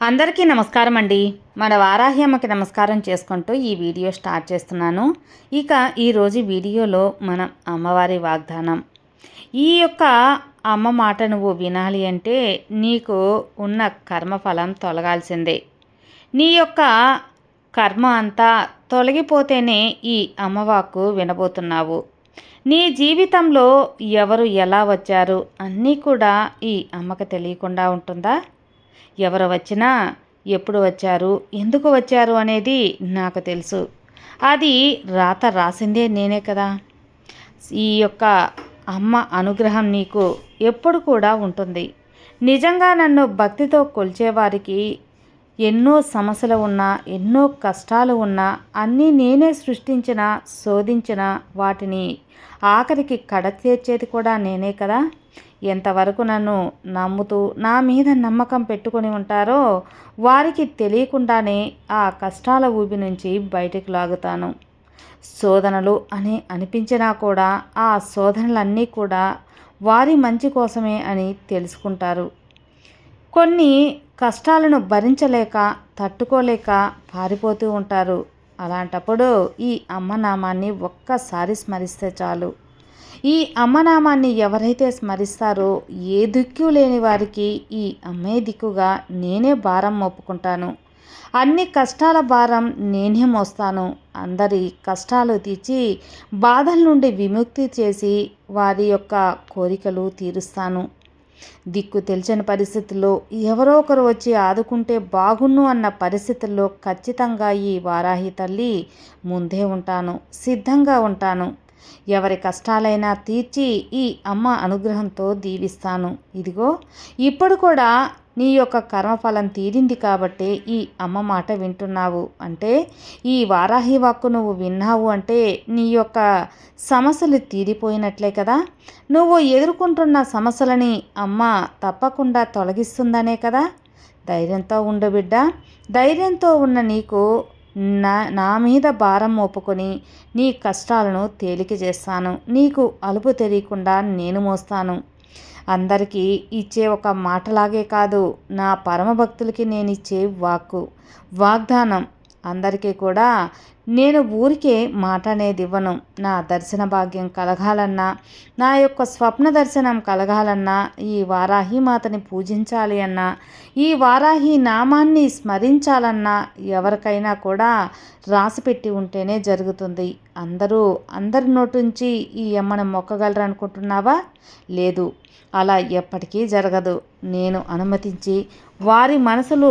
అందరికీ నమస్కారం అండి. మన వారాహి అమ్మకి నమస్కారం చేసుకుంటూ ఈ వీడియో స్టార్ట్ చేస్తున్నాను. ఇక ఈరోజు వీడియోలో మనం అమ్మవారి వాగ్దానం. ఈ యొక్క అమ్మ మాట నువ్వు వినాలి అంటే నీకు ఉన్న కర్మఫలం తొలగాల్సిందే. నీ యొక్క కర్మ అంతా తొలగిపోతేనే ఈ అమ్మవాకు వినబోతున్నావు. నీ జీవితంలో ఎవరు ఎలా వచ్చారు అన్నీ కూడా ఈ అమ్మకి తెలియకుండా ఉంటుందా? ఎవరు వచ్చినా ఎప్పుడు వచ్చారు ఎందుకు వచ్చారు అనేది నాకు తెలుసు. అది రాత రాసిందే నేనే కదా. ఈ యొక్క అమ్మ అనుగ్రహం నీకు ఎప్పుడు కూడా ఉంటుంది. నిజంగా నన్ను భక్తితో కొలిచేవారికి ఎన్నో సమస్యలు ఉన్నా ఎన్నో కష్టాలు ఉన్నా అన్నీ నేనే సృష్టించిన శోధించిన వాటిని ఆఖరికి కడతీర్చేది కూడా నేనే కదా. ఎంతవరకు నన్ను నమ్ముతూ నా మీద నమ్మకం పెట్టుకొని ఉంటారో వారికి తెలియకుండానే ఆ కష్టాల ఊబి నుంచి బయటకు లాగుతాను. శోధనలు అని అనిపించినా కూడా ఆ శోధనలన్నీ కూడా వారి మంచి కోసమే అని తెలుసుకుంటారు. కొన్ని కష్టాలను భరించలేక తట్టుకోలేక పారిపోతూ ఉంటారు. అలాంటప్పుడు ఈ అమ్మ నామాన్ని ఒక్కసారి స్మరిస్తే చాలు. ఈ అమ్మనామాన్ని ఎవరైతే స్మరిస్తారో ఏ దిక్కు లేని వారికి ఈ అమ్మే దిక్కుగా నేనే భారం మోపుకుంటాను. అన్ని కష్టాల భారం నేనే మోస్తాను. అందరి కష్టాలు తీర్చి బాధల నుండి విముక్తి చేసి వారి యొక్క కోరికలు తీరుస్తాను. దిక్కు తెలిసిన పరిస్థితుల్లో ఎవరో ఒకరు వచ్చి ఆదుకుంటే బాగున్ను అన్న పరిస్థితుల్లో ఖచ్చితంగా ఈ వారాహి తల్లి ముందే ఉంటాను సిద్ధంగా ఉంటాను. ఎవరి కష్టాలైనా తీర్చి ఈ అమ్మ అనుగ్రహంతో దీవిస్తాను. ఇదిగో ఇప్పుడు కూడా నీ యొక్క కర్మఫలం తీరింది కాబట్టే ఈ అమ్మ మాట వింటున్నావు. అంటే ఈ వారాహి వాక్కు నువ్వు విన్నావు అంటే నీ యొక్క సమస్యలు తీరిపోయినట్లే కదా. నువ్వు ఎదుర్కొంటున్న సమస్యలని అమ్మ తప్పకుండా తొలగిస్తుందనే కదా. ధైర్యంతో ఉండు బిడ్డ. ధైర్యంతో ఉన్న నీకు నా నా మీద భారం మోపుకొని నీ కష్టాలను తేలిక చేస్తాను. నీకు అలుపు తెలియకుండా నేను మోస్తాను. అందరికీ ఇచ్చే ఒక మాటలాగే కాదు నా పరమ భక్తులకి నేను ఇచ్చే వాక్కు. వాగ్దానం అందరికీ కూడా నేను ఊరికే మాట అనేది ఇవ్వను నా దర్శన భాగ్యం కలగాలన్నా నా యొక్క స్వప్న దర్శనం కలగాలన్నా ఈ వారాహి మాతని పూజించాలి అన్నా ఈ వారాహి నామాన్ని స్మరించాలన్నా ఎవరికైనా కూడా రాసిపెట్టి ఉంటేనే జరుగుతుంది. అందరూ అందరి నోటుంచి ఈ అమ్మను మొక్కగలరు అనుకుంటున్నావా లేదు. అలా ఎప్పటికీ జరగదు. నేను అనుమతించి వారి మనసులు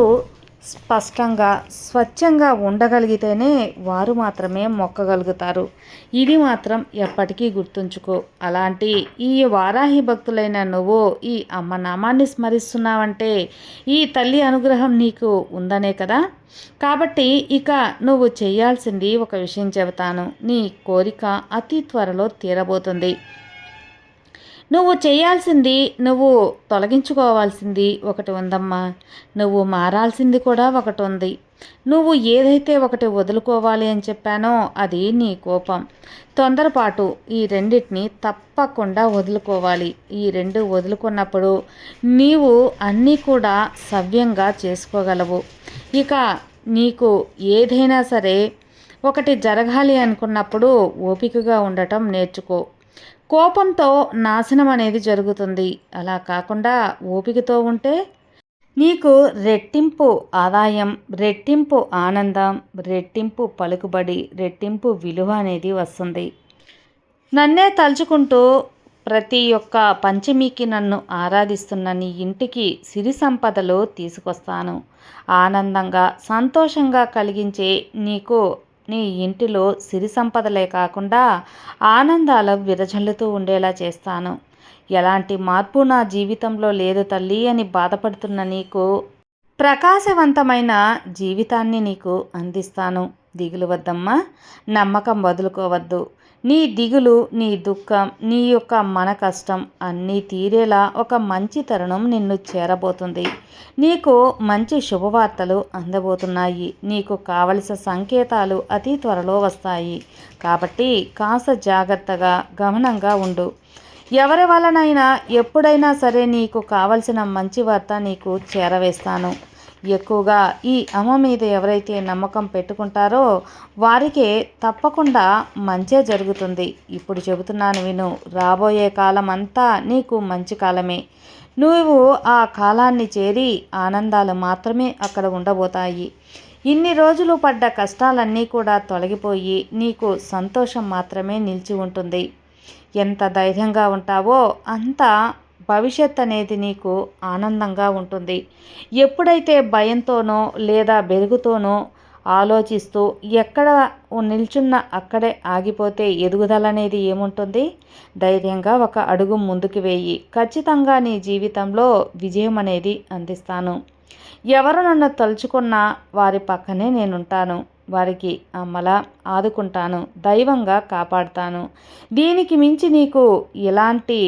స్పష్టంగా స్వచ్ఛంగా ఉండగలిగితేనే వారు మాత్రమే మొక్కగలుగుతారు. ఇది మాత్రం ఎప్పటికీ గుర్తుంచుకో. అలాంటి ఈ వారాహి భక్తులైన నువ్వు ఈ అమ్మ నామాన్ని స్మరిస్తున్నావంటే ఈ తల్లి అనుగ్రహం నీకు ఉందనే కదా? కాబట్టి ఇక నువ్వు చేయాల్సింది ఒక విషయం చెబుతాను. నీ కోరిక అతి త్వరలో తీరబోతుంది. నువ్వు చేయాల్సింది నువ్వు తొలగించుకోవాల్సింది ఒకటి ఉందమ్మా. నువ్వు మారాల్సింది కూడా ఒకటి ఉంది. నువ్వు ఏదైతే ఒకటి వదులుకోవాలి అని చెప్పానో అది నీ కోపం. తొందరపాటు ఈ రెండింటిని తప్పకుండా వదులుకోవాలి. ఈ రెండు వదులుకున్నప్పుడు నీవు అన్నీ కూడా సవ్యంగా చేసుకోగలవు. ఇక నీకు ఏదైనా సరే ఒకటి జరగాలి అనుకున్నప్పుడు ఓపికగా ఉండటం నేర్చుకో. కోపంతో నాశనం అనేది జరుగుతుంది. అలా కాకుండా ఓపికతో ఉంటే నీకు రెట్టింపు ఆదాయం రెట్టింపు ఆనందం రెట్టింపు పలుకుబడి రెట్టింపు విలువ అనేది వస్తుంది. నన్నే తలుచుకుంటూ ప్రతి ఒక్క పంచమికి నన్ను ఆరాధిస్తున్న నీ ఇంటికి సిరి సంపదలు తీసుకొస్తాను. ఆనందంగా సంతోషంగా కలిగించే నీకు నీ ఇంటిలో సిరి సంపదలే కాకుండా ఆనందాలు విరజల్లుతూ ఉండేలా చేస్తాను. ఎలాంటి మార్పు నా జీవితంలో లేదు తల్లి అని బాధపడుతున్న నీకు ప్రకాశవంతమైన జీవితాన్ని నీకు అందిస్తాను. దిగులు వద్దమ్మా. నమ్మకం వదులుకోవద్దు. నీ దిగులు నీ దుఃఖం నీ యొక్క మన కష్టం అన్నీ తీరేలా ఒక మంచి తరుణం నిన్ను చేరబోతుంది. నీకు మంచి శుభవార్తలు అందబోతున్నాయి. నీకు కావలసిన సంకేతాలు అతి త్వరలో వస్తాయి. కాబట్టి కాస్త జాగ్రత్తగా గమనంగా ఉండు. ఎవరి వలనైనా ఎప్పుడైనా సరే నీకు కావలసిన మంచి వార్త నీకు చేరవేస్తాను. ఎక్కువగా ఈ అమ్మ మీద ఎవరైతే నమ్మకం పెట్టుకుంటారో వారికే తప్పకుండా మంచే జరుగుతుంది. ఇప్పుడు చెబుతున్నాను విను రాబోయే కాలం అంతా నీకు మంచి కాలమే. నువ్వు ఆ కాలాన్ని చేరి ఆనందాలు మాత్రమే అక్కడ ఉండబోతాయి. ఇన్ని రోజులు పడ్డ కష్టాలన్నీ కూడా తొలగిపోయి నీకు సంతోషం మాత్రమే నిలిచి ఉంటుంది. ఎంత ధైర్యంగా ఉంటావో అంత భవిష్యత్ అనేది నీకు ఆనందంగా ఉంటుంది. ఎప్పుడైతే భయంతోనో లేదా బెరుగుతోనో ఆలోచిస్తూ ఎక్కడ నిల్చున్న అక్కడే ఆగిపోతే ఎదుగుదల అనేది ఏముంటుంది? ధైర్యంగా ఒక అడుగు ముందుకు వేయి. ఖచ్చితంగా నీ జీవితంలో విజయం అనేది అందిస్తాను. ఎవరు నన్ను తలుచుకున్నా వారి పక్కనే నేనుంటాను. వారికి అమ్మలా ఆదుకుంటాను. దైవంగా కాపాడుతాను. దీనికి మించి నీకు ఎలాంటి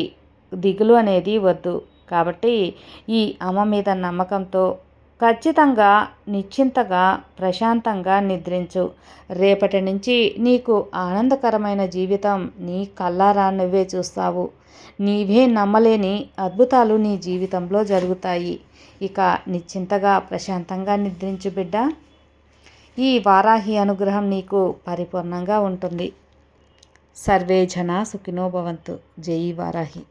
దిగులు అనేది వద్దు. కాబట్టి ఈ అమ్మ మీద నమ్మకంతో ఖచ్చితంగా నిశ్చింతగా ప్రశాంతంగా నిద్రించు. రేపటి నుంచి నీకు ఆనందకరమైన జీవితం నీ కల్లారా నువ్వే చూస్తావు. నీవే నమ్మలేని అద్భుతాలు నీ జీవితంలో జరుగుతాయి. ఇక నిశ్చింతగా ప్రశాంతంగా నిద్రించు బిడ్డ. ఈ వారాహి అనుగ్రహం నీకు పరిపూర్ణంగా ఉంటుంది. సర్వే జన సుఖినోభవంతు జై వారాహి.